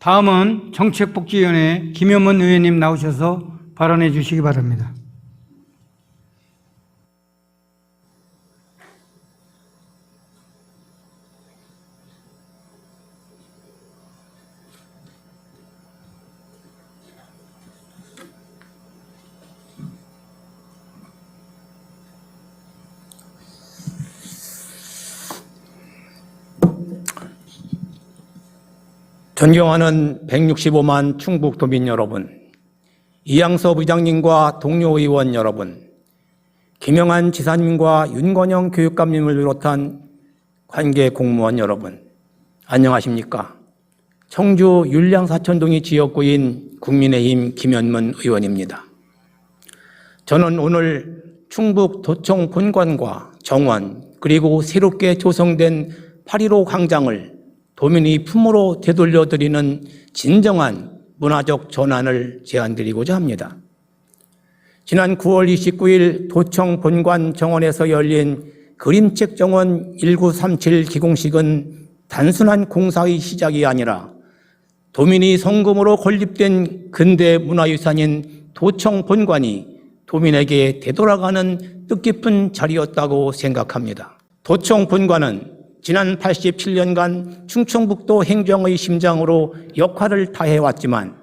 다음은 정책복지위원회 김현문 의원님 나오셔서 발언해 주시기 바랍니다. 존경하는 165만 충북 도민 여러분, 이양섭 의장님과 동료 의원 여러분, 김영한 지사님과 윤건영 교육감님을 비롯한 관계 공무원 여러분, 안녕하십니까? 청주 율량 사천동이 지역구인 국민의힘 김현문 의원입니다. 저는 오늘 충북 도청 본관과 정원 그리고 새롭게 조성된 8.15 광장을 도민의 품으로 되돌려드리는 진정한 문화적 전환을 제안드리고자 합니다. 지난 9월 29일 도청 본관 정원에서 열린 그림책 정원 1937 기공식은 단순한 공사의 시작이 아니라 도민이 성금으로 건립된 근대 문화유산인 도청 본관이 도민에게 되돌아가는 뜻깊은 자리였다고 생각합니다. 도청 본관은 지난 87년간 충청북도 행정의 심장으로 역할을 다해왔지만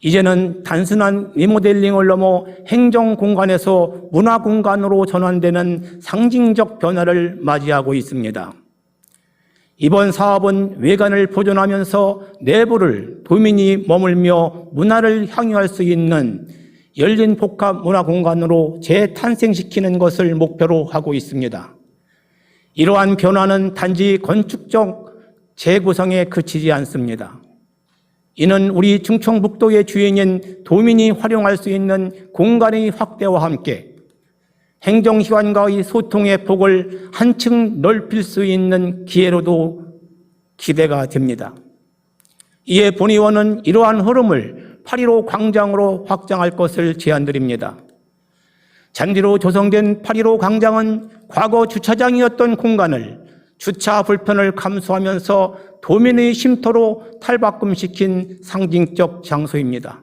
이제는 단순한 리모델링을 넘어 행정 공간에서 문화 공간으로 전환되는 상징적 변화를 맞이하고 있습니다. 이번 사업은 외관을 보존하면서 내부를 도민이 머물며 문화를 향유할 수 있는 열린 복합 문화 공간으로 재탄생시키는 것을 목표로 하고 있습니다. 이러한 변화는 단지 건축적 재구성에 그치지 않습니다. 이는 우리 충청북도의 주인인 도민이 활용할 수 있는 공간의 확대와 함께 행정기관과의 소통의 폭을 한층 넓힐 수 있는 기회로도 기대가 됩니다. 이에 본의원은 이러한 흐름을 8.15 광장으로 확장할 것을 제안드립니다. 잔디로 조성된 8.15 광장은 과거 주차장이었던 공간을 주차 불편을 감수하면서 도민의 쉼터로 탈바꿈시킨 상징적 장소입니다.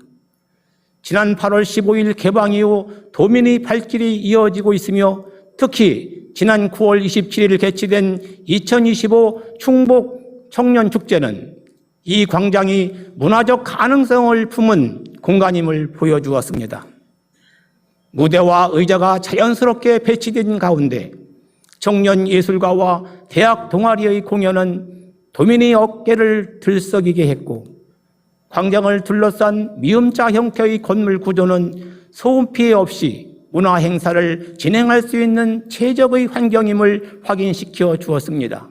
지난 8월 15일 개방 이후 도민의 발길이 이어지고 있으며 특히 지난 9월 27일 개최된 2025 충북 청년 축제는 이 광장이 문화적 가능성을 품은 공간임을 보여주었습니다. 무대와 의자가 자연스럽게 배치된 가운데 청년 예술가와 대학 동아리의 공연은 도민의 어깨를 들썩이게 했고 광장을 둘러싼 미음자 형태의 건물 구조는 소음 피해 없이 문화 행사를 진행할 수 있는 최적의 환경임을 확인시켜 주었습니다.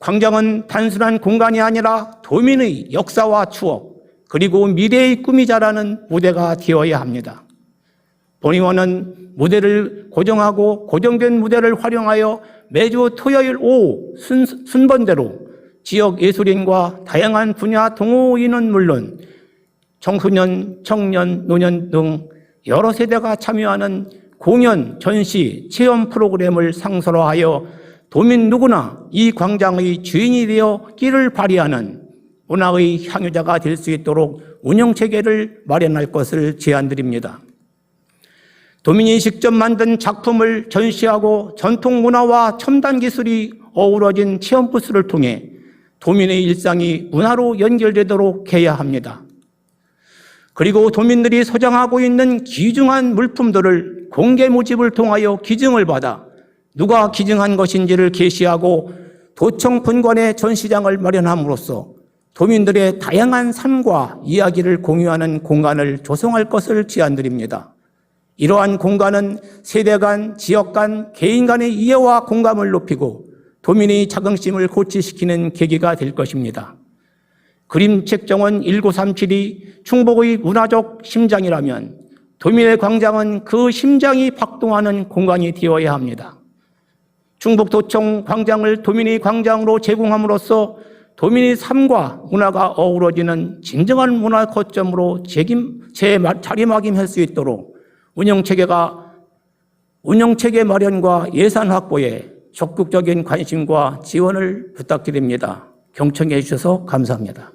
광장은 단순한 공간이 아니라 도민의 역사와 추억 그리고 미래의 꿈이 자라는 무대가 되어야 합니다. 본의원은 무대를 고정하고 고정된 무대를 활용하여 매주 토요일 오후 순, 순번대로 지역 예술인과 다양한 분야 동호인은 물론 청소년, 청년, 노년 등 여러 세대가 참여하는 공연, 전시, 체험 프로그램을 상설화하여 도민 누구나 이 광장의 주인이 되어 끼를 발휘하는 문화의 향유자가 될 수 있도록 운영 체계를 마련할 것을 제안드립니다. 도민이 직접 만든 작품을 전시하고 전통 문화와 첨단 기술이 어우러진 체험 부스를 통해 도민의 일상이 문화로 연결되도록 해야 합니다. 그리고 도민들이 소장하고 있는 귀중한 물품들을 공개 모집을 통하여 기증을 받아 누가 기증한 것인지를 게시하고 도청 분권의 전시장을 마련함으로써 도민들의 다양한 삶과 이야기를 공유하는 공간을 조성할 것을 제안드립니다. 이러한 공간은 세대 간, 지역 간, 개인 간의 이해와 공감을 높이고 도민의 자긍심을 고취시키는 계기가 될 것입니다. 그림책 정원 1937이 충북의 문화적 심장이라면 도민의 광장은 그 심장이 박동하는 공간이 되어야 합니다. 충북도청 광장을 도민의 광장으로 제공함으로써 도민의 삶과 문화가 어우러지는 진정한 문화 거점으로 책임, 재자리매김할 수 있도록 운영체계가 운영체계 마련과 예산 확보에 적극적인 관심과 지원을 부탁드립니다. 경청해 주셔서 감사합니다.